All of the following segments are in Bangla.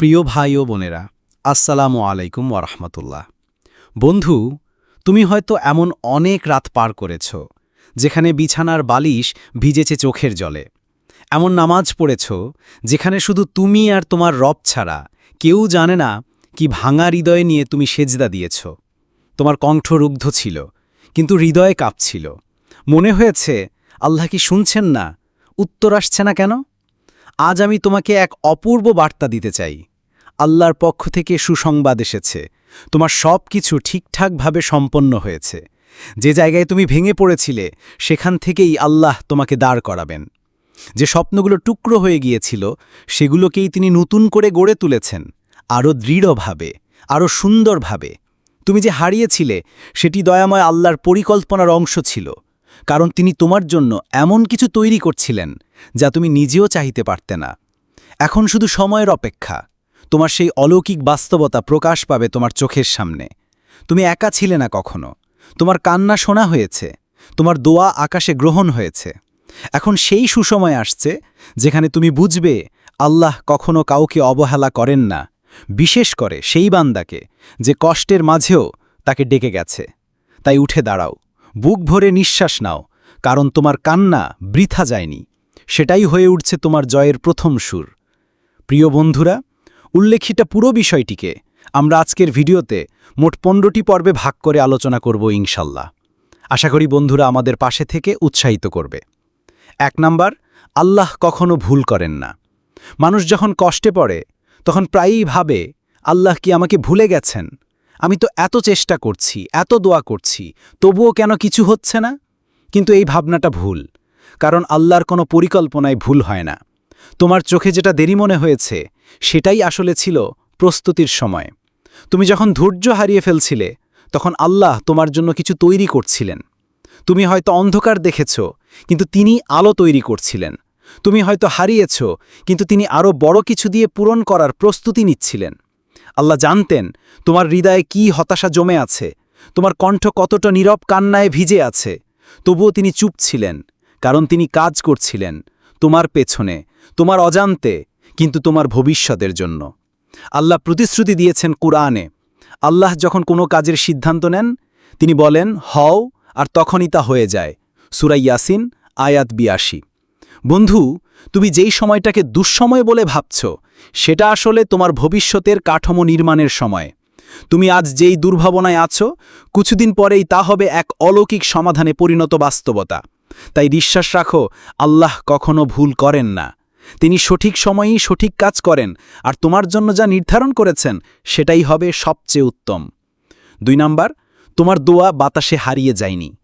প্রিয় ভাই ও বোনেরা, আসসালামু আলাইকুম ওরহমতুল্লাহ বন্ধু, তুমি হয়তো এমন অনেক রাত পার করেছ, যেখানে বিছানার বালিশ ভিজেছে চোখের জলে। এমন নামাজ পড়েছ, যেখানে শুধু তুমি আর তোমার রব ছাড়া কেউ জানে না কি ভাঙা হৃদয় নিয়ে তুমি সেজদা দিয়েছ। তোমার কণ্ঠ রুগ্ধ ছিল, কিন্তু হৃদয়ে কাঁপছিল। মনে হয়েছে, আল্লাহ কি শুনছেন না? উত্তর আসছে না কেন? আজ আমি তোমাকে এক অপূর্ব বার্তা দিতে চাই। আল্লাহর পক্ষ থেকে সুসংবাদ এসেছে। তোমার সব কিছু ঠিকঠাকভাবে সম্পন্ন হয়েছে। যে জায়গায় তুমি ভেঙে পড়েছিলে, সেখান থেকেই আল্লাহ তোমাকে দাঁড় করাবেন। যে স্বপ্নগুলো টুকরো হয়ে গিয়েছিল, সেগুলোকেই তিনি নতুন করে গড়ে তুলেছেন। আরও দৃঢ়ভাবে, আরও সুন্দরভাবে। তুমি যে হারিয়েছিলে, সেটি দয়াময় আল্লাহর পরিকল্পনার অংশ ছিল। কারণ তিনি তোমার জন্য এমন কিছু তৈরি করছিলেন, যা তুমি নিজেও চাহিতে পারতে না। এখন শুধু সময়ের অপেক্ষা। তোমার সেই অলৌকিক বাস্তবতা প্রকাশ পাবে তোমার চোখের সামনে। তুমি একা ছিলে না কখনো। তোমার কান্না শোনা হয়েছে। তোমার দোয়া আকাশে গ্রহণ হয়েছে। এখন সেই সুসময় আসছে যেখানে তুমি বুঝবে আল্লাহ কখনো কাউকে অবহেলা করেন না। বিশেষ করে সেই বান্দাকে যে কষ্টের মাঝেও তাকে ডেকে গেছে। তাই উঠে দাঁড়াও। বুক ভরে নিঃশ্বাস নাও, কারণ তোমার কান্না বৃথা যায়নি। সেটাই হয়ে উঠছে তোমার জয়ের প্রথম সুর। প্রিয় বন্ধুরা উল্লেখিত পুরো বিষয়টিকে আমরা আজকের ভিডিওতে মোট পনেরোটি পর্বে ভাগ করে আলোচনা করব ইনশাল্লাহ। আশা করি বন্ধুরা আমাদের পাশে থেকে উৎসাহিত করবে। এক নাম্বার, আল্লাহ কখনো ভুল করেন না। মানুষ যখন কষ্টে পড়ে, তখন প্রায়ই ভাবে, আল্লাহ কি আমাকে ভুলে গেছেন? আমি তো এত চেষ্টা করছি, এত দোয়া করছি, তবুও কেন কিছু হচ্ছে না? কিন্তু এই ভাবনাটা ভুল, কারণ আল্লাহর কোনো পরিকল্পনায় ভুল হয় না। তোমার চোখে যেটা দেরি মনে হয়েছে সেটাই আসলে ছিল প্রস্তুতির সময়। তুমি যখন ধৈর্য হারিয়ে ফেলছিলে, তখন আল্লাহ তোমার জন্য কিছু তৈরি করছিলেন। তুমি হয়তো অন্ধকার দেখেছ, কিন্তু তিনি আলো তৈরি করছিলেন। তুমি হয়তো হারিয়েছ, কিন্তু তিনি আরও বড় কিছু দিয়ে পূরণ করার প্রস্তুতি নিচ্ছিলেন। আল্লাহ জানতেন তোমার হৃদয়ে কি হতাশা জমে আছে, তোমার কণ্ঠ কতটা নীরব কান্নায় ভিজে আছে। তবুও তিনি চুপ ছিলেন, কারণ তিনি কাজ করছিলেন, তোমার পেছনে, তোমার অজান্তে কিন্তু তোমার ভবিষ্যতের জন্য। আল্লাহ প্রতিশ্রুতি দিয়েছেন কুরআনে। আল্লাহ যখন কোনো কাজের সিদ্ধান্ত নেন, তিনি বলেন, হও, আর তখনই তা হয়ে যায়। সুরাই ইয়াসিন, আয়াত বিয়াশি। বন্ধু, তুমি যেই সময়টাকে দুঃসময় বলে ভাবছ, সেটা আসলে তোমার ভবিষ্যতের কাঠামো নির্মাণের সময়। তুমি আজ যেই দুর্ভাবনায় আছো, কিছুদিন পরেই তা হবে এক অলৌকিক সমাধানে পরিণত বাস্তবতা। তাই বিশ্বাস রাখো, আল্লাহ কখনো ভুল করেন না। তিনি সঠিক সময়েই সঠিক কাজ করেন আর তোমার জন্য যা নির্ধারণ করেছেন, সেটাই হবে সবচেয়ে উত্তম। দুই নাম্বার, তোমার দোয়া বাতাসে হারিয়ে যায়নি।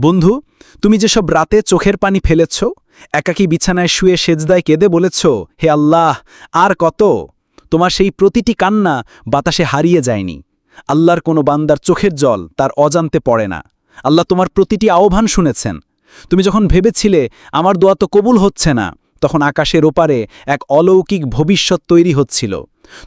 বন্ধু, তুমি যেসব রাতে চোখের পানি ফেলেছ, একাকী বিছানায় শুয়ে সেজদায় কেঁদে বলেছ, হে আল্লাহ, আর কত? তোমার সেই প্রতিটি কান্না বাতাসে হারিয়ে যায়নি। আল্লাহর কোনো বান্দার চোখের জল তার অজান্তে পড়ে না। আল্লাহ তোমার প্রতিটি আহ্বান শুনেছেন। তুমি যখন ভেবেছিলে, আমার দোয়া তো কবুল হচ্ছে না তখন আকাশের ওপারে এক অলৌকিক ভবিষ্যৎ তৈরি হচ্ছিল।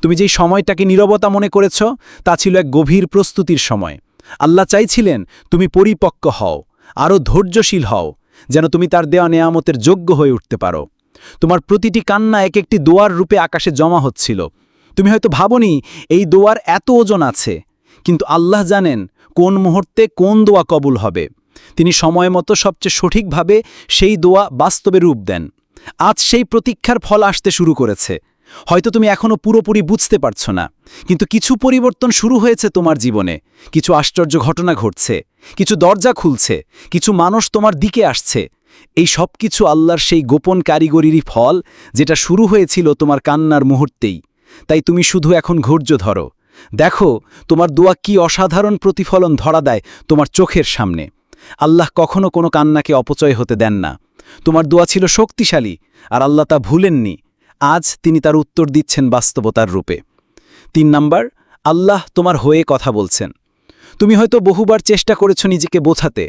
তুমি যেই সময়টাকে নীরবতা মনে করেছ, তা ছিল এক গভীর প্রস্তুতির সময়। আল্লাহ চাইছিলেন তুমি পরিপক্ক হও, আরও ধৈর্যশীল হও, যেন তুমি তার দেওয়া নেয়ামতের যোগ্য হয়ে উঠতে পারো। তোমার প্রতিটি কান্না এক একটি দোয়ার রূপে আকাশে জমা হচ্ছিল। তুমি হয়তো ভাবনি, এই দোয়ার এত ওজন আছে, কিন্তু আল্লাহ জানেন কোন মুহূর্তে কোন দোয়া কবুল হবে। তিনি সময় মতো সবচেয়ে সঠিকভাবে সেই দোয়া বাস্তবে রূপ দেন। আজ সেই প্রতীক্ষার ফল আসতে শুরু করেছে। হয়তো তুমি এখনও পুরোপুরি বুঝতে পারছ না, কিন্তু কিছু পরিবর্তন শুরু হয়েছে তোমার জীবনে। কিছু আশ্চর্য ঘটনা ঘটছে, কিছু দরজা খুলছে, কিছু মানুষ তোমার দিকে আসছে। এই সব কিছু আল্লাহর সেই গোপন কারিগরিরই ফল, যেটা শুরু হয়েছিল তোমার কান্নার মুহূর্তেই। তাই তুমি শুধু এখন ঘূর্য ধরো। দেখো, তোমার দোয়া কি অসাধারণ প্রতিফলন ধরা দেয় তোমার চোখের সামনে। আল্লাহ কখনো কোনো কান্নাকে অপচয় হতে দেন না। তোমার দোয়া ছিল শক্তিশালী, আর আল্লাহ তা ভুলেননি। আজ তিনি তার উত্তর দিচ্ছেন বাস্তবতার রূপে। তিন নাম্বার, আল্লাহ তোমার হয়ে কথা বলছেন। তুমি হয়তো বহুবার চেষ্টা করেছ নিজেকে বোঝাতে।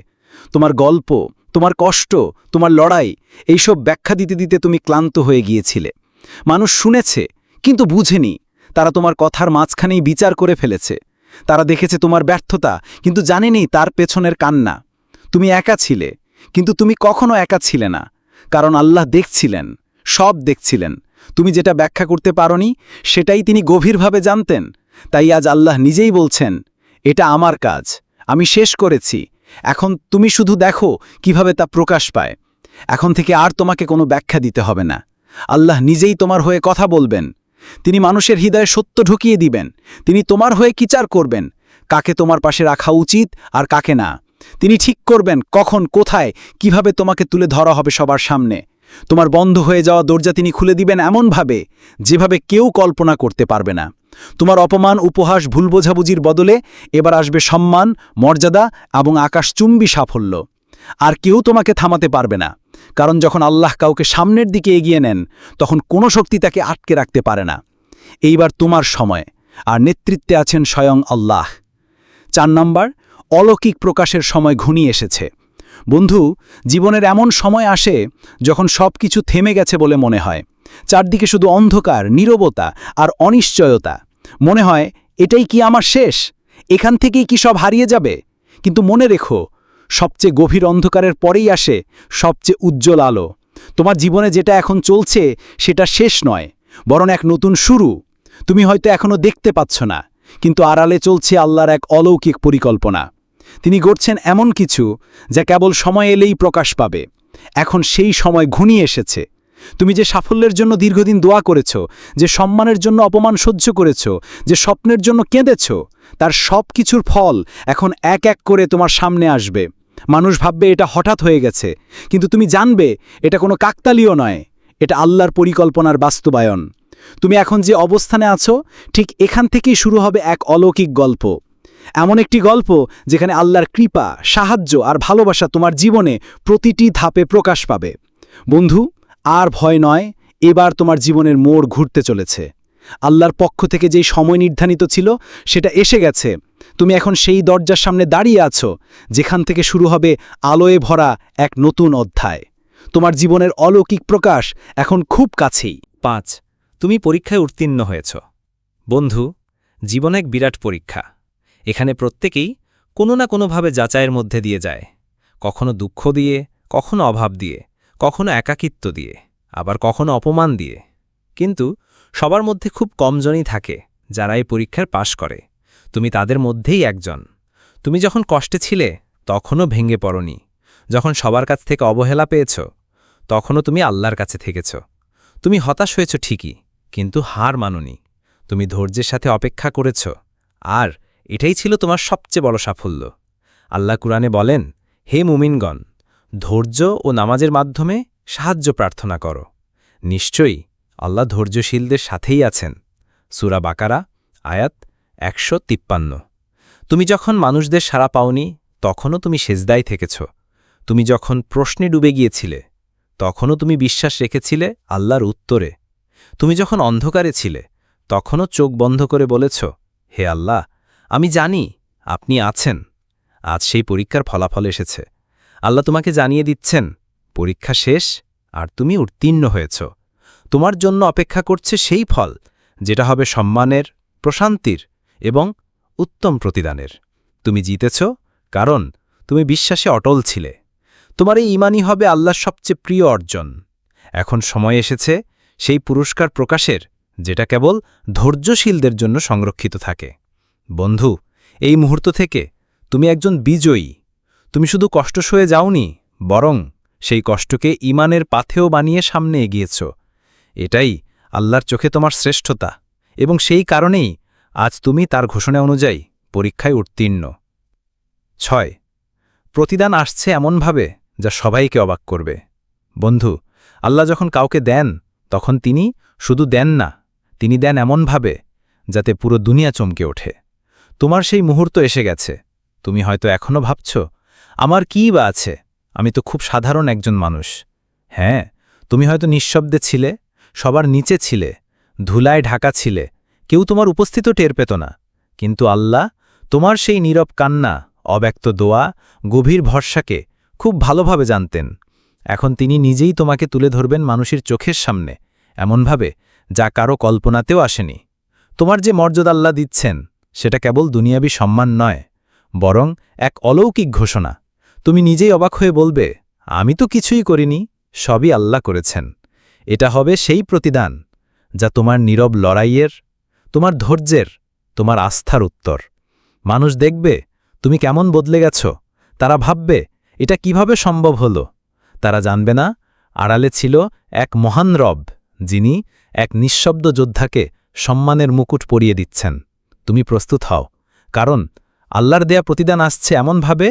তোমার গল্প, তোমার কষ্ট, তোমার লড়াই, এইসব ব্যাখ্যা দিতে দিতে তুমি ক্লান্ত হয়ে গিয়েছিলে। মানুষ শুনেছে, কিন্তু বুঝেনি। তারা তোমার কথার মাঝখানেই বিচার করে ফেলেছে। তারা দেখেছে তোমার ব্যর্থতা, কিন্তু জানেনি তার পেছনের কান্না। তুমি একা ছিলে কিন্তু তুমি কখনো একা ছিলে না, কারণ আল্লাহ দেখছিলেন, সব দেখছিলেন। তুমি যেটা ব্যাখ্যা করতে পারোনি, সেটাই তিনি গভীরভাবে জানতেন। তাই আজ আল্লাহ নিজেই বলছেন, এটা আমার কাজ, আমি শেষ করেছি। এখন তুমি শুধু দেখো কীভাবে তা প্রকাশ পায়। এখন থেকে আর তোমাকে কোনো ব্যাখ্যা দিতে হবে না। আল্লাহ নিজেই তোমার হয়ে কথা বলবেন। তিনি মানুষের হৃদয়ে সত্য ঢুকিয়ে দিবেন। তিনি তোমার হয়ে কিচার করবেন? কাকে তোমার পাশে রাখা উচিত আর কাকে না? তিনি ঠিক করবেন কখন, কোথায়, কীভাবে তোমাকে তুলে ধরা হবে সবার সামনে। তোমার বন্ধ হয়ে যাওয়া দরজা তিনি খুলে দিবেন এমনভাবে, যেভাবে কেউ কল্পনা করতে পারবে না। তোমার অপমান, উপহাস, ভুল বোঝাবুঝির বদলে এবার আসবে সম্মান, মর্যাদা এবং আকাশচুম্বী সাফল্য। আর কেউ তোমাকে থামাতে পারবে না, কারণ যখন আল্লাহ কাউকে সামনের দিকে এগিয়ে নেন, তখন কোনো শক্তি তাকে আটকে রাখতে পারে না। এইবার তোমার সময়, আর নেতৃত্বে আছেন স্বয়ং আল্লাহ। চার নম্বর অলৌকিক প্রকাশের সময় ঘনিয়ে এসেছে। বন্ধু, জীবনের এমন সময় আসে যখন সব কিছু থেমে গেছে বলে মনে হয়। চারদিকে শুধু অন্ধকার, নীরবতা আর অনিশ্চয়তা। মনে হয়, এটাই কি আমার শেষ? এখান থেকেই কি সব হারিয়ে যাবে? কিন্তু মনে রেখো, সবচেয়ে গভীর অন্ধকারের পরেই আসে সবচেয়ে উজ্জ্বল আলো। তোমার জীবনে যেটা এখন চলছে, সেটা শেষ নয়, বরং এক নতুন শুরু। তুমি হয়তো এখনও দেখতে পাচ্ছ না, কিন্তু আড়ালে চলছে আল্লাহর এক অলৌকিক পরিকল্পনা। তিনি গড়ছেন এমন কিছু যা কেবল সময় এলেই প্রকাশ পাবে। এখন সেই সময় ঘনিয়ে এসেছে। তুমি যে সাফল্যের জন্য দীর্ঘদিন দোয়া করেছ, যে সম্মানের জন্য অপমান সহ্য করেছ, যে স্বপ্নের জন্য কেঁদেছ, তার সব কিছুর ফল এখন এক এক করে তোমার সামনে আসবে। মানুষ ভাববে এটা হঠাৎ হয়ে গেছে, কিন্তু তুমি জানবে এটা কোনো কাকতালীয় নয়, এটা আল্লাহর পরিকল্পনার বাস্তবায়ন। তুমি এখন যে অবস্থানে আছো, ঠিক এখান থেকেই শুরু হবে এক অলৌকিক গল্প। এমন একটি গল্প যেখানে আল্লাহর কৃপা, সাহায্য আর ভালোবাসা তোমার জীবনে প্রতিটি ধাপে প্রকাশ পাবে। বন্ধু, আর ভয় নয়, এবার তোমার জীবনের মোড় ঘুরতে চলেছে। আল্লাহর পক্ষ থেকে যেই সময় নির্ধারিত ছিল, সেটা এসে গেছে। তুমি এখন সেই দরজার সামনে দাঁড়িয়ে আছো, যেখান থেকে শুরু হবে আলোয় ভরা এক নতুন অধ্যায়। তোমার জীবনের অলৌকিক প্রকাশ এখন খুব কাছেই। পাঁচ, তুমি পরীক্ষায় উত্তীর্ণ হয়েছ। বন্ধু, জীবন এক বিরাট পরীক্ষা। এখানে প্রত্যেকেই কোনো না কোনোভাবে যাচাইয়ের মধ্যে দিয়ে যায়। কখনো দুঃখ দিয়ে, কখনো অভাব দিয়ে, কখনো একাকিত্ব দিয়ে, আবার কখনো অপমান দিয়ে। কিন্তু সবার মধ্যে খুব কমজনই থাকে যারা এই পরীক্ষার পাশ করে। তুমি তাদের মধ্যেই একজন। তুমি যখন কষ্টে ছিলে, তখনও ভেঙে পড়নি। যখন সবার কাছ থেকে অবহেলা পেয়েছ, তখনও তুমি আল্লাহর কাছে থেকেছ। তুমি হতাশ হয়েছ ঠিকই, কিন্তু হার মাননি। তুমি ধৈর্যের সাথে অপেক্ষা করেছ, আর এটাই ছিল তোমার সবচেয়ে বড় সাফল্য। আল্লাহ কুরআনে বলেন, হে মুমিনগণ, ধৈর্য ও নামাজের মাধ্যমে সাহায্য প্রার্থনা করো। নিশ্চয়ই আল্লাহ ধৈর্যশীলদের সাথেই আছেন। সুরা বাকারা, আয়াত একশো তিপ্পান্ন। তুমি যখন মানুষদের সাড়া পাওনি, তখনও তুমি সেজদায় থেকেছ। তুমি যখন প্রশ্নে ডুবে গিয়েছিলে, তখনও তুমি বিশ্বাস রেখেছিলে আল্লাহর উত্তরে। তুমি যখন অন্ধকারে ছিলে, তখনও চোখ বন্ধ করে বলেছ, হে আল্লাহ আমি জানি আপনি আছেন। আজ সেই পরীক্ষার ফলাফল এসেছে। আল্লাহ তোমাকে জানিয়ে দিচ্ছেন, পরীক্ষা শেষ আর তুমি উত্তীর্ণ হয়েছ। তোমার জন্য অপেক্ষা করছে সেই ফল, যেটা হবে সম্মানের, প্রশান্তির এবং উত্তম প্রতিদানের। তুমি জিতেছ কারণ তুমি বিশ্বাসে অটল ছিলে। তোমার এই ইমানই হবে আল্লাহর সবচেয়ে প্রিয় অর্জন। এখন সময় এসেছে সেই পুরস্কার প্রকাশের, যেটা কেবল ধৈর্যশীলদের জন্য সংরক্ষিত থাকে। বন্ধু, এই মুহূর্ত থেকে তুমি একজন বিজয়ী। তুমি শুধু কষ্ট সয়ে যাওনি, বরং সেই কষ্টকে ইমানের পাথেও বানিয়ে সামনে এগিয়েছ। এটাই আল্লাহর চোখে তোমার শ্রেষ্ঠতা, এবং সেই কারণেই আজ তুমি তার ঘোষণা অনুযায়ী পরীক্ষায় উত্তীর্ণ। ছয়, প্রতিদান আসছে এমনভাবে যা সবাইকে অবাক করবে। বন্ধু, আল্লাহ যখন কাউকে দেন, তখন তিনি শুধু দেন না, তিনি দেন এমনভাবে যাতে পুরো দুনিয়া চমকে ওঠে। তোমার সেই মুহূর্ত এসে গেছে। তুমি হয়তো এখনও ভাবছ, আমার কী বা আছে? আমি তো খুব সাধারণ একজন মানুষ। হ্যাঁ তুমি হয়তো নিঃশব্দে ছিলে, সবার নিচে ছিলে, ধুলায় ঢাকা ছিলে, কেউ তোমার উপস্থিত টের পেত না। কিন্তু আল্লাহ, তোমার সেই নীরব কান্না, অব্যক্ত দোয়া, গভীর ভরসাকে খুব ভালোভাবে জানতেন। এখন তিনি নিজেই তোমাকে তুলে ধরবেন মানুষের চোখের সামনে, এমনভাবে যা কারও কল্পনাতেও আসেনি। তোমার যে মর্যাদা আল্লাহ দিচ্ছেন সেটা কেবল দুনিয়াবী সম্মান নয়, বরং এক অলৌকিক ঘোষণা। তুমি নিজেই অবাক হয়ে বলবে, আমি তো কিছুই করিনি, সবই আল্লাহ করেছেন। এটা হবে সেই প্রতিদান যা তোমার নীরব লড়াইয়ের, তোমার ধৈর্যের, তোমার আস্থার উত্তর। মানুষ দেখবে, তুমি কেমন বদলে গেছ। তারা ভাববে, এটা কীভাবে সম্ভব হলো? তারা জানবে না, আড়ালে ছিল এক মহান রব, যিনি এক নিঃশব্দ যোদ্ধাকে সম্মানের মুকুট পরিয়ে দিচ্ছেন। তুমি প্রস্তুত হও, কারণ আল্লাহর দেয়া প্রতিদান আসছে এমনভাবে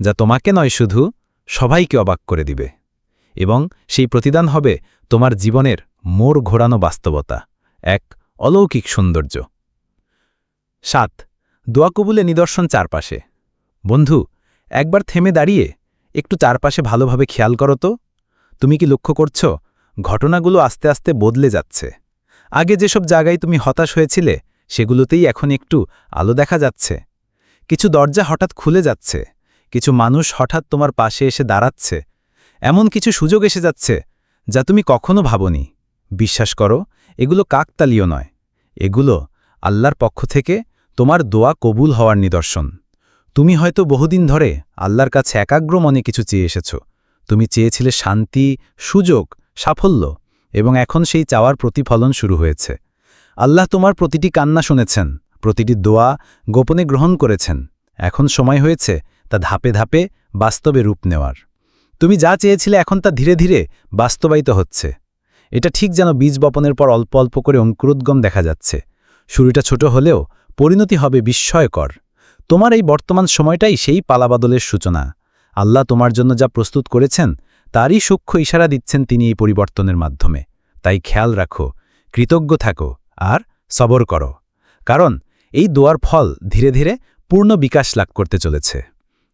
যা তোমাকে নয় শুধু সবাইকে অবাক করে দিবে। এবং সেই প্রতিদান হবে তোমার জীবনের মোড় ঘোরানো বাস্তবতা, এক অলৌকিক সৌন্দর্য। সাত, দোয়া কবুলে নিদর্শন চারপাশে। বন্ধু, একবার থেমে দাঁড়িয়ে একটু চারপাশে ভালোভাবে খেয়াল করো তো। তুমি কি লক্ষ্য করছ, ঘটনাগুলো আস্তে আস্তে বদলে যাচ্ছে। আগে যেসব জায়গায় তুমি হতাশ হয়েছিলে সেগুলোতেই এখন একটু আলো দেখা যাচ্ছে। কিছু দরজা হঠাৎ খুলে যাচ্ছে। কিছু মানুষ হঠাৎ তোমার পাশে এসে দাঁড়াচ্ছে। এমন কিছু সুযোগ এসে যাচ্ছে যা তুমি কখনো ভাবনি। বিশ্বাস করো, এগুলো কাকতালীয় নয়। এগুলো আল্লাহর পক্ষ থেকে তোমার দোয়া কবুল হওয়ার নিদর্শন। তুমি হয়তো বহুদিন ধরে আল্লাহর কাছে একাগ্র মনে কিছু চেয়ে এসেছ। তুমি চেয়েছিলে শান্তি, সুযোগ, সাফল্য এবং এখন সেই চাওয়ার প্রতিফলন শুরু হয়েছে। আল্লাহ তোমার প্রতিটি কান্না শুনেছেন, প্রতিটি দোয়া গোপনে গ্রহণ করেছেন। এখন সময় হয়েছে তা ধাপে ধাপে বাস্তবে রূপ নেওয়ার। তুমি যা চেয়েছিলে এখন তা ধীরে ধীরে বাস্তবায়িত হচ্ছে। এটা ঠিক যেন বীজ বপনের পর অল্প অল্প করে অঙ্কুরোদ্গম দেখা যাচ্ছে। শুরুটা ছোট হলেও পরিণতি হবে বিস্ময়কর। তোমার এই বর্তমান সময়টাই সেই পালাবাদলের সূচনা। আল্লাহ তোমার জন্য যা প্রস্তুত করেছেন, তারই সূক্ষ্ম ইশারা দিচ্ছেন তিনি এই পরিবর্তনের মাধ্যমে। তাই খেয়াল রাখো, কৃতজ্ঞ থাকো। আর সবর করো, কারণ এই দোয়ার ফল ধীরে ধীরে পূর্ণ বিকাশ লাভ করতে চলেছে।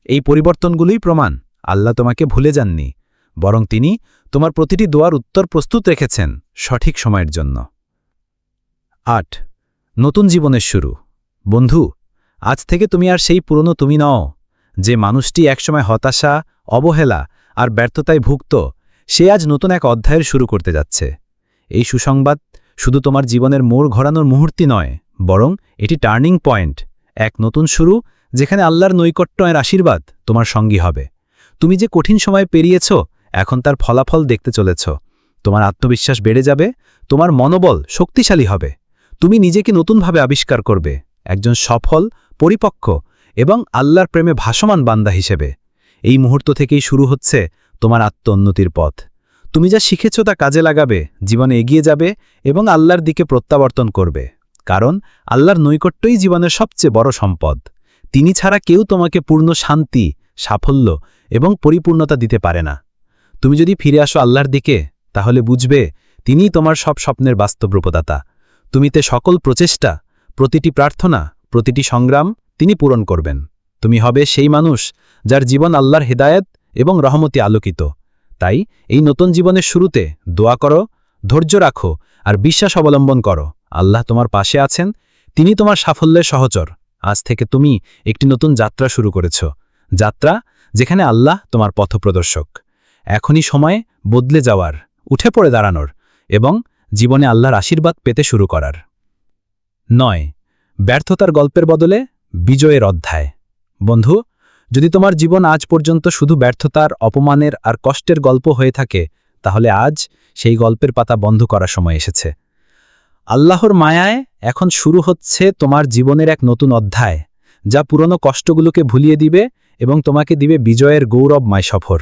এই পরিবর্তনগুলোই প্রমাণ আল্লাহ তোমাকে ভুলে যাননি, বরং তিনি তোমার প্রতিটি দোয়ার উত্তর প্রস্তুত রেখেছেন সঠিক সময়ের জন্য। আট, নতুন জীবনের শুরু। বন্ধু, আজ থেকে তুমি আর সেই পুরনো তুমি নও, যে মানুষটি একসময় হতাশা, অবহেলা আর ব্যর্থতায় ভুগত, সে আজ নতুন এক অধ্যায়ের শুরু করতে যাচ্ছে। এই সুসংবাদ শুধু তোমার জীবনের মোড় ঘোরানোর মুহূর্তি নয়, বরং এটি টার্নিং পয়েন্ট, এক নতুন শুরু, যেখানে আল্লাহর নৈকট্যের আশীর্বাদ তোমার সঙ্গী হবে। তুমি যে কঠিন সময় পেরিয়েছ, এখন তার ফলাফল দেখতে চলেছ। তোমার আত্মবিশ্বাস বেড়ে যাবে, তোমার মনোবল শক্তিশালী হবে। তুমি নিজেকে নতুনভাবে আবিষ্কার করবে, একজন সফল, পরিপক্ক এবং আল্লাহর প্রেমে ভাসমান বান্দা হিসেবে। এই মুহূর্ত থেকেই শুরু হচ্ছে তোমার আত্মোন্নতির পথ। তুমি যা শিখেছ তা কাজে লাগাবে, জীবনে এগিয়ে যাবে এবং আল্লাহর দিকে প্রত্যাবর্তন করবে। কারণ আল্লাহর নৈকট্যই জীবনের সবচেয়ে বড় সম্পদ। তিনি ছাড়া কেউ তোমাকে পূর্ণ শান্তি, সাফল্য এবং পরিপূর্ণতা দিতে পারে না। তুমি যদি ফিরে আসো আল্লাহর দিকে, তাহলে বুঝবে তিনিই তোমার সব স্বপ্নের বাস্তব রূপদাতা। তুমিতে সকল প্রচেষ্টা, প্রতিটি প্রার্থনা, প্রতিটি সংগ্রাম তিনি পূরণ করবেন। তুমি হবে সেই মানুষ যার জীবন আল্লাহর হেদায়েত এবং রহমতি আলোকিত। তাই এই নতুন জীবনের শুরুতে দোয়া করো, ধৈর্য রাখো আর বিশ্বাস অবলম্বন করো। আল্লাহ তোমার পাশে আছেন, তিনি তোমার সাফল্যের সহচর। আজ থেকে তুমি একটি নতুন যাত্রা শুরু করেছ, যাত্রা যেখানে আল্লাহ তোমার পথপ্রদর্শক। এখনই সময় বদলে যাওয়ার, উঠে পড়ে দাঁড়ানোর এবং জীবনে আল্লাহর আশীর্বাদ পেতে শুরু করার। নয়, ব্যর্থতার গল্পের বদলে বিজয়ের অধ্যায়। বন্ধু যদি তোমার জীবন আজ পর্যন্ত শুধু ব্যর্থতার, অপমানের আর কষ্টের গল্প হয়ে থাকে, তাহলে আজ সেই গল্পের পাতা বন্ধ করার সময় এসেছে। আল্লাহর মায়ায় এখন শুরু হচ্ছে তোমার জীবনের এক নতুন অধ্যায়, যা পুরনো কষ্টগুলোকে ভুলিয়ে দিবে এবং তোমাকে দিবে বিজয়ের গৌরবময় সফর।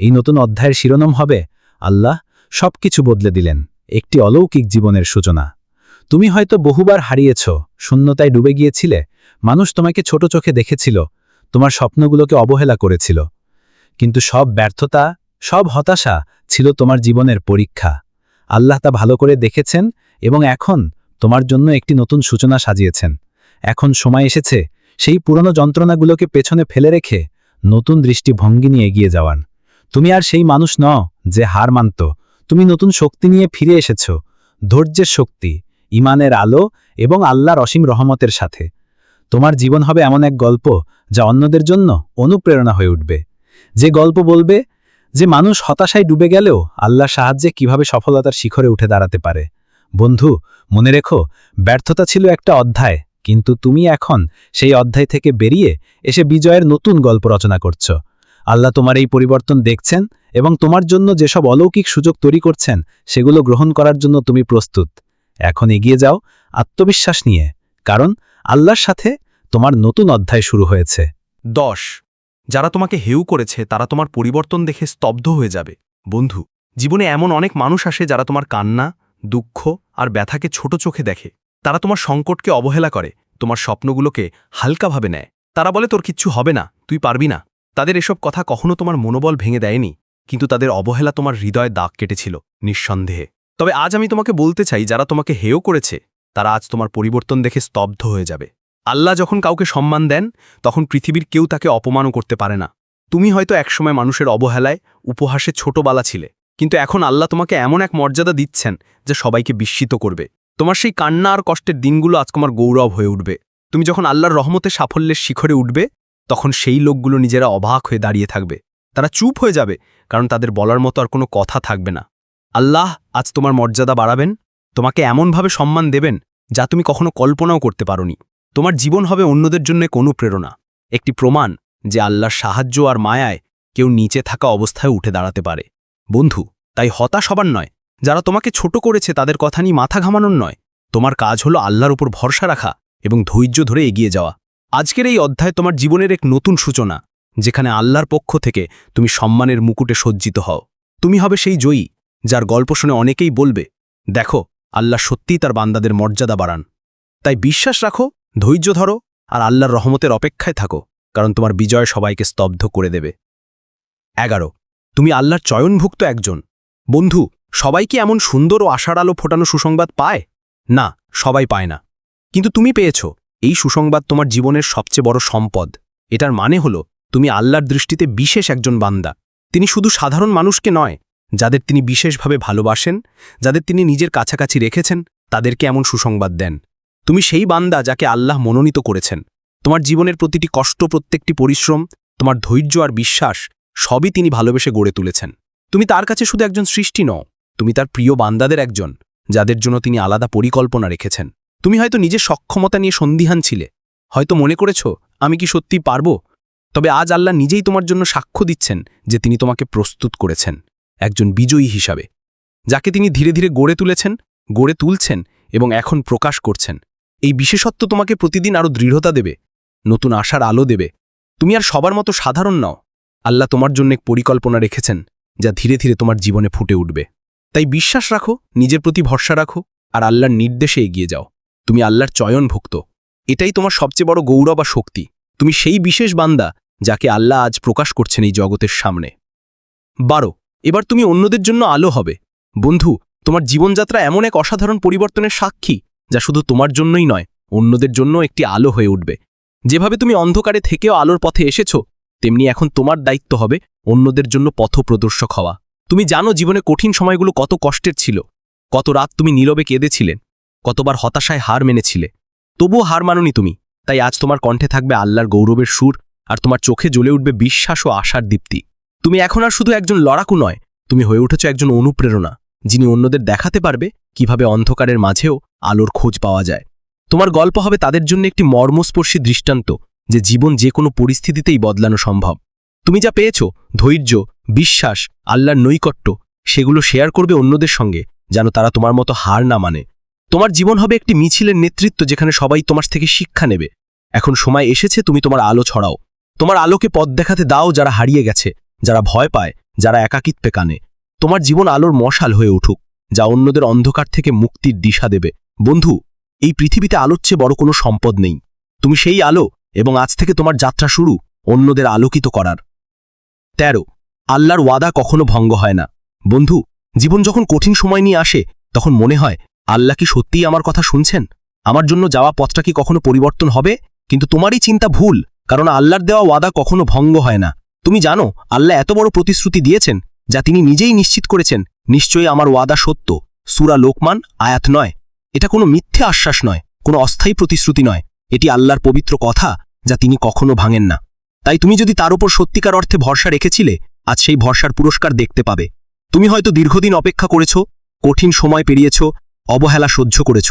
এই নতুন অধ্যায়ের শিরোনাম হবে, আল্লাহ সব কিছু বদলে দিলেন, একটি অলৌকিক জীবনের সূচনা। তুমি হয়তো বহুবার হারিয়েছ, শূন্যতায় ডুবে গিয়েছিলে, মানুষ তোমাকে ছোট চোখে দেখেছিল তোমার স্বপ্নগুলোকে অবহেলা করেছিল। কিন্তু সব ব্যর্থতা, সব হতাশা ছিল তোমার জীবনের পরীক্ষা। আল্লাহ তা ভালো করে দেখেছেন এবং এখন তোমার জন্য একটি নতুন সূচনা সাজিয়েছেন। এখন সময় এসেছে সেই পুরনো যন্ত্রণাগুলোকে পেছনে ফেলে রেখে নতুন দৃষ্টিভঙ্গি নিয়ে এগিয়ে যাওয়ান তুমি আর সেই মানুষ ন যে হার মানত। তুমি নতুন শক্তি নিয়ে ফিরে এসেছ। ধৈর্যের শক্তি, ইমানের আলো এবং আল্লাহর অসীম রহমতের সাথে। তোমার জীবন হবে এমন এক গল্প যা অন্যদের জন্য অনুপ্রেরণা হয়ে উঠবে। যে গল্প বলবে যে মানুষ হতাশায় ডুবে গেলেও আল্লাহ সাহায্যে কীভাবে সফলতার শিখরে উঠে দাঁড়াতে পারে। বন্ধু, মনে রেখো, ব্যর্থতা ছিল একটা অধ্যায়, কিন্তু তুমি এখন সেই অধ্যায় থেকে বেরিয়ে এসে বিজয়ের নতুন গল্প রচনা করছ। আল্লাহ তোমার এই পরিবর্তন দেখছেন এবং তোমার জন্য যেসব অলৌকিক সুযোগ তৈরি করছেন, সেগুলো গ্রহণ করার জন্য তুমি প্রস্তুত। এখন এগিয়ে যাও আত্মবিশ্বাস নিয়ে, কারণ আল্লাহর সাথে তোমার নতুন অধ্যায় শুরু হয়েছে। দশ। যারা তোমাকে হেউ করেছে, তারা তোমার পরিবর্তন দেখে স্তব্ধ হয়ে যাবে। বন্ধু, জীবনে এমন অনেক মানুষ আসে যারা তোমার কান্না, দুঃখ আর ব্যথাকে ছোট চোখে দেখে। তারা তোমার সংকটকে অবহেলা করে, তোমার স্বপ্নগুলোকে হালকাভাবে নেয়। তারা বলে, তোর কিচ্ছু হবে না, তুই পারবি না। তাদের এসব কথা কখনো তোমার মনোবল ভেঙে দেয়নি, কিন্তু তাদের অবহেলা তোমার হৃদয়ে দাগ কেটেছিল, নিঃসন্দেহে। তবে আজ আমি তোমাকে বলতে চাই, যারা তোমাকে হেয় করেছে তারা আজ তোমার পরিবর্তন দেখে স্তব্ধ হয়ে যাবে। আল্লাহ যখন কাউকে সম্মান দেন, তখন পৃথিবীর কেউ তাকে অপমানও করতে পারে না। তুমি হয়তো একসময় মানুষের অবহেলায়, উপহাসে ছোটবালা ছিলে, কিন্তু এখন আল্লাহ তোমাকে এমন এক মর্যাদা দিচ্ছেন যে সবাইকে বিস্মিত করবে। তোমার সেই কান্না আর কষ্টের দিনগুলো আজ তোমার গৌরব হয়ে উঠবে। তুমি যখন আল্লাহর রহমতে সাফল্যের শিখরে উঠবে, তখন সেই লোকগুলো নিজেরা অবাক হয়ে দাঁড়িয়ে থাকবে। তারা চুপ হয়ে যাবে, কারণ তাদের বলার মতো আর কোনো কথা থাকবে না। আল্লাহ আজ তোমার মর্যাদা বাড়াবেন, তোমাকে এমনভাবে সম্মান দেবেন যা তুমি কখনো কল্পনাও করতে পারোনি। তোমার জীবন হবে অন্যদের জন্য কোনো প্রেরণা, একটি প্রমাণ যে আল্লাহর সাহায্য আর মায়ায় কেউ নিচে থাকা অবস্থায় উঠে দাঁড়াতে পারে। বন্ধু, তাই হতাশ হবার নয়। যারা তোমাকে ছোট করেছে তাদের কথা নিয়ে মাথা ঘামানোর নয়। তোমার কাজ হলো আল্লাহর উপর ভরসা রাখা এবং ধৈর্য ধরে এগিয়ে যাওয়া। আজকের এই অধ্যায় তোমার জীবনের এক নতুন সূচনা, যেখানে আল্লাহর পক্ষ থেকে তুমি সম্মানের মুকুটে সজ্জিত হও। তুমি হবে সেই জয়ী, যার গল্প শুনে অনেকেই বলবে, দেখো আল্লাহ সত্যিই তার বান্দাদের মর্যাদা বাড়ান। তাই বিশ্বাস রাখো, ধৈর্য ধরো আর আল্লাহর রহমতের অপেক্ষায় থাকো, কারণ তোমার বিজয় সবাইকে স্তব্ধ করে দেবে। এগারো, তুমি আল্লাহর চয়নভুক্ত একজন। বন্ধু, সবাই কি এমন সুন্দর ও আশার আলো ফোটানো সুসংবাদ পায়? না, সবাই পায় না। কিন্তু তুমি পেয়েছ, এই সুসংবাদ তোমার জীবনের সবচেয়ে বড় সম্পদ। এটার মানে হল, তুমি আল্লাহর দৃষ্টিতে বিশেষ একজন বান্দা। তিনি শুধু সাধারণ মানুষকে নয় যাদের তিনি বিশেষভাবে ভালোবাসেন, যাদের তিনি নিজের কাছাকাছি রেখেছেন, তাদেরকে এমন সুসংবাদ দেন। তুমি সেই বান্দা যাকে আল্লাহ মনোনীত করেছেন। তোমার জীবনের প্রতিটি কষ্ট, প্রত্যেকটি পরিশ্রম, তোমার ধৈর্য আর বিশ্বাস সবই তিনি ভালোবেসে গড়ে তুলেছেন। তুমি তার কাছে শুধু একজন সৃষ্টি নও, তুমি তার প্রিয় বান্দাদের একজন, যাদের জন্য তিনি আলাদা পরিকল্পনা রেখেছেন। তুমি হয়তো নিজের সক্ষমতা নিয়ে সন্দিহান ছিলে, হয়তো মনে করেছ, আমি কি সত্যি পারব? তবে আজ আল্লাহ নিজেই তোমার জন্য সাক্ষ্য দিচ্ছেন যে তিনি তোমাকে প্রস্তুত করেছেন। একজন বিজয়ী হিসাবে, যাকে তিনি ধীরে ধীরে গড়ে তুলেছেন, গড়ে তুলছেন এবং এখন প্রকাশ করছেন। এই বিশেষত্ব তোমাকে প্রতিদিন আরও দৃঢ়তা দেবে, নতুন আশার আলো দেবে। তুমি আর সবার মতো সাধারণ নাও। আল্লাহ তোমার জন্য এক পরিকল্পনা রেখেছেন, যা ধীরে ধীরে তোমার জীবনে ফুটে উঠবে। তাই বিশ্বাস রাখো, নিজের প্রতি ভরসা রাখো আর আল্লাহর নির্দেশে এগিয়ে যাও। তুমি আল্লাহর চয়নভুক্ত। এটাই তোমার সবচেয়ে বড় গৌরব আর শক্তি। তুমি সেই বিশেষ বান্দা যাকে আল্লাহ আজ প্রকাশ করছেন এই জগতের সামনে। বারো এবার তুমি অন্যদের জন্য আলো হবে। বন্ধু, তোমার জীবনযাত্রা এমন এক অসাধারণ পরিবর্তনের সাক্ষী, যা শুধু তোমার জন্যই নয়, অন্যদের জন্য একটি আলো হয়ে উঠবে। যেভাবে তুমি অন্ধকারে থেকেও আলোর পথে এসেছ, তেমনি এখন তোমার দায়িত্ব হবে অন্যদের জন্য পথপ্রদর্শক হওয়া। তুমি জানো জীবনে কঠিন সময়গুলো কত কষ্টের ছিল, কত রাত তুমি নীরবে কেঁদেছিলেন কতবার হতাশায় হার মেনেছিলে। তবুও হার মাননি তুমি, তাই আজ তোমার কণ্ঠে থাকবে আল্লাহর গৌরবের সুর, আর তোমার চোখে জ্বলে উঠবে বিশ্বাস ও আশার দীপ্তি। তুমি এখন আর শুধু একজন লড়াকু নয়, তুমি হয়ে উঠেছ একজন অনুপ্রেরণা, যিনি অন্যদের দেখাতে পারবে কীভাবে অন্ধকারের মাঝেও আলোর খোঁজ পাওয়া যায়। তোমার গল্প হবে তাদের জন্য একটি মর্মস্পর্শী দৃষ্টান্ত, যে জীবন যে কোনো পরিস্থিতিতেই বদলানো সম্ভব। তুমি যা পেয়েছ, ধৈর্য, বিশ্বাস, আল্লাহর নৈকট্য, সেগুলো শেয়ার করবে অন্যদের সঙ্গে, যেন তারা তোমার মতো হার না মানে। তোমার জীবন হবে একটি মিছিলের নেতৃত্ব যেখানে সবাই তোমার থেকে শিক্ষা নেবে। এখন সময় এসেছে তুমি তোমার আলো ছড়াও। তোমার আলোকে পথ দেখাতে দাও যারা হারিয়ে গেছে। যারা ভয় পায়, যারা একাকিত্বে কানে। তোমার জীবন আলোর মশাল হয়ে উঠুক, যা অন্যদের অন্ধকার থেকে মুক্তির দিশা দেবে। বন্ধু, এই পৃথিবীতে আলোর চেয়ে বড় কোনো সম্পদ নেই। তুমি সেই আলো এবং আজ থেকে তোমার যাত্রা শুরু অন্যদের আলোকিত করার। তেরো, আল্লাহর ওয়াদা কখনো ভঙ্গ হয় না। বন্ধু, জীবন যখন কঠিন সময় নিয়ে আসে, তখন মনে হয়, আল্লাহ কি সত্যিই আমার কথা শুনছেন? আমার জন্য যাওয়া পথটা কি কখনো পরিবর্তন হবে? কিন্তু তোমারই চিন্তা ভুল, কারণ আল্লাহর দেওয়া ওয়াদা কখনো ভঙ্গ হয় না। তুমি জানো, আল্লাহ এত বড় প্রতিশ্রুতি দিয়েছেন যা তিনি নিজেই নিশ্চিত করেছেন। নিশ্চয়ই আমার ওয়াদা সত্য। সুরা লোকমান, আয়াত নয়। এটা কোনো মিথ্যে আশ্বাস নয়, কোনো অস্থায়ী প্রতিশ্রুতি নয়। এটি আল্লাহর পবিত্র কথা যা তিনি কখনো ভাঙেন না। তাই তুমি যদি তার উপর সত্যিকার অর্থে ভরসা রেখেছিলে, আজ সেই ভরসার পুরস্কার দেখতে পাবে। তুমি হয়তো দীর্ঘদিন অপেক্ষা করেছ, কঠিন সময় পেরিয়েছ, অবহেলা সহ্য করেছ।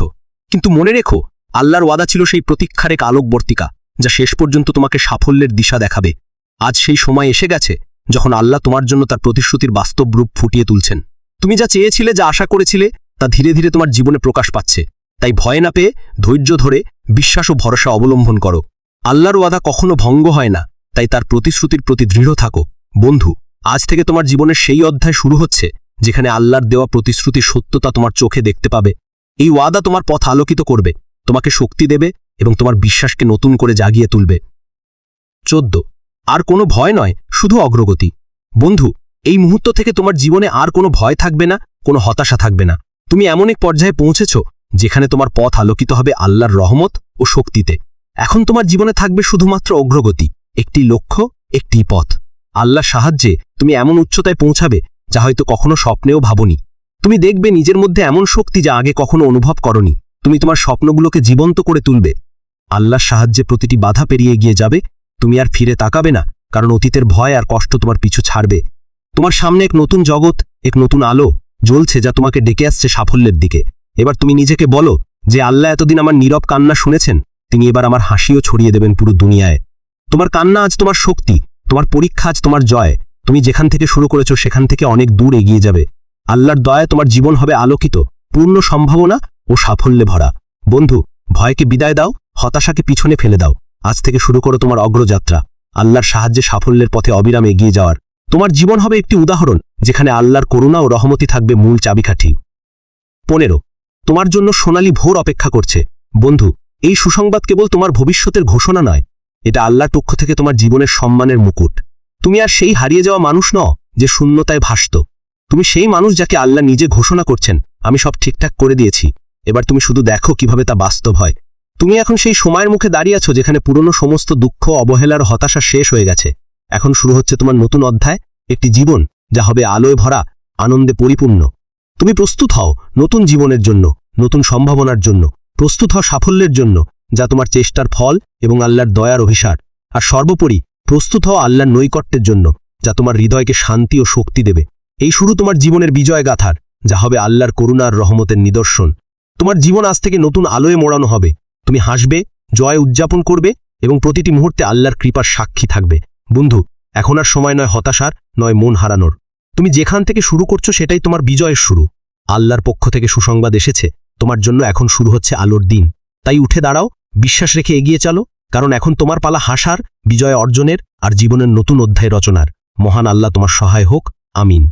কিন্তু মনে রেখো, আল্লাহর ওয়াদা ছিল সেই প্রতীক্ষার এক আলোকবর্তিকা, যা শেষ পর্যন্ত তোমাকে সাফল্যের দিশা দেখাবে। আজ সেই সময় এসে গেছে যখন আল্লাহ তোমার জন্য তার প্রতিশ্রুতির বাস্তব রূপ ফুটিয়ে তুলছেন। তুমি যা চেয়েছিলে, যা আশা করেছিলে, তা ধীরে ধীরে তোমার জীবনে প্রকাশ পাচ্ছে। তাই ভয় না পেয়ে, ধৈর্য ধরে, বিশ্বাস ও ভরসা অবলম্বন করো। আল্লাহর ওয়াদা কখনো ভঙ্গ হয় না, তাই তার প্রতিশ্রুতির প্রতি দৃঢ় থাকো। বন্ধু, আজ থেকে তোমার জীবনের সেই অধ্যায় শুরু হচ্ছে, যেখানে আল্লাহর দেওয়া প্রতিশ্রুতির সত্যতা তোমার চোখে দেখতে পাবে। এই ওয়াদা তোমার পথ আলোকিত করবে, তোমাকে শক্তি দেবে এবং তোমার বিশ্বাসকে নতুন করে জাগিয়ে তুলবে। চোদ্দ আর কোনো ভয় নয়, শুধু অগ্রগতি। বন্ধু, এই মুহূর্ত থেকে তোমার জীবনে আর কোনো ভয় থাকবে না, কোনো হতাশা থাকবে না। তুমি এমন এক পর্যায়ে পৌঁছেছ, যেখানে তোমার পথ আলোকিত হবে আল্লাহর রহমত ও শক্তিতে। এখন তোমার জীবনে থাকবে শুধুমাত্র অগ্রগতি, একটি লক্ষ্য, একটি পথ। আল্লাহর সাহায্যে তুমি এমন উচ্চতায় পৌঁছাবে, যা হয়তো কখনো স্বপ্নেও ভাবনি। তুমি দেখবে নিজের মধ্যে এমন শক্তি যা আগে কখনো অনুভব করনি। তুমি তোমার স্বপ্নগুলোকে জীবন্ত করে তুলবে। আল্লাহর সাহায্যে প্রতিটি বাধা পেরিয়ে গিয়ে যাবে তুমি আর ফিরে তাকাবে না, কারণ অতীতের ভয় আর কষ্ট তোমার পিছু ছাড়বে। তোমার সামনে এক নতুন জগৎ, এক নতুন আলো জ্বলছে যা তোমাকে ডেকে আসছে সাফল্যের দিকে। এবার তুমি নিজেকে বলো যে, আল্লাহ এতদিন আমার নীরব কান্না শুনেছেন, তিনি এবার আমার হাসিও ছড়িয়ে দেবেন পুরো দুনিয়ায়। তোমার কান্না আজ তোমার শক্তি, তোমার পরীক্ষা আজ তোমার জয়। তুমি যেখান থেকে শুরু করেছ সেখান থেকে অনেক দূর এগিয়ে যাবে। আল্লাহর দয়ায় তোমার জীবন হবে আলোকিত, পূর্ণ সম্ভাবনা ও সাফল্যে ভরা। বন্ধু, ভয়কে বিদায় দাও, হতাশাকে পিছনে ফেলে দাও। আজ থেকে শুরু করো তোমার অগ্রযাত্রা, আল্লাহর সাহায্যে সাফল্যের পথে অবিরাম এগিয়ে যাওয়ার। তোমার জীবন হবে একটি উদাহরণ, যেখানে আল্লাহর করুণা ও রহমতি থাকবে মূল চাবিকাঠি। পনেরো, তোমার জন্য সোনালী ভোর অপেক্ষা করছে। বন্ধু, এই সুসংবাদ কেবল তোমার ভবিষ্যতের ঘোষণা নয়, এটা আল্লাহর পক্ষ থেকে তোমার জীবনের সম্মানের মুকুট। তুমি আর সেই হারিয়ে যাওয়া মানুষ নও, যে শূন্যতায় ভাসত। তুমি সেই মানুষ যাকে আল্লাহ নিজে ঘোষণা করছেন, আমি সব ঠিকঠাক করে দিয়েছি। এবার তুমি শুধু দেখো কীভাবে তা বাস্তব হয়। তুমি এখন সেই সময়ের মুখে দাঁড়িয়ে আছো যেখানে পুরনো সমস্ত দুঃখ, অবহেলার হতাশা শেষ হয়ে গেছে। এখন শুরু হচ্ছে তোমার নতুন অধ্যায়, একটি জীবন, যা হবে আলোয় ভরা, আনন্দে পরিপূর্ণ। তুমি প্রস্তুত হও নতুন জীবনের জন্য, নতুন সম্ভাবনার জন্য, প্রস্তুত হও সাফল্যের জন্য, যা তোমার চেষ্টার ফল এবং আল্লাহর দয়ার অভিসার। আর সর্বোপরি, প্রস্তুত হও আল্লাহর নৈকট্যের জন্য, যা তোমার হৃদয়কে শান্তি ও শক্তি দেবে। এই শুরু তোমার জীবনের বিজয় গাথার যা হবে আল্লাহর করুণার রহমতের নিদর্শন। তোমার জীবন আজ থেকে নতুন আলোয় মোড়ানো হবে। তুমি হাসবে, জয় উদযাপন করবে এবং প্রতিটি মুহূর্তে আল্লাহর কৃপার সাক্ষী থাকবে। বন্ধু, এখন আর সময় নয় হতাশার, নয় মন হারানোর। তুমি যেখান থেকে শুরু করছ সেটাই তোমার বিজয়ের শুরু। আল্লাহর পক্ষ থেকে সুসংবাদ এসেছে, তোমার জন্য এখন শুরু হচ্ছে আলোর দিন। তাই উঠে দাঁড়াও, বিশ্বাস রেখে এগিয়ে চলো, কারণ এখন তোমার পালা হাসার, বিজয় অর্জনের আর জীবনের নতুন অধ্যায় রচনার। মহান আল্লাহ তোমার সহায় হোক, আমিন।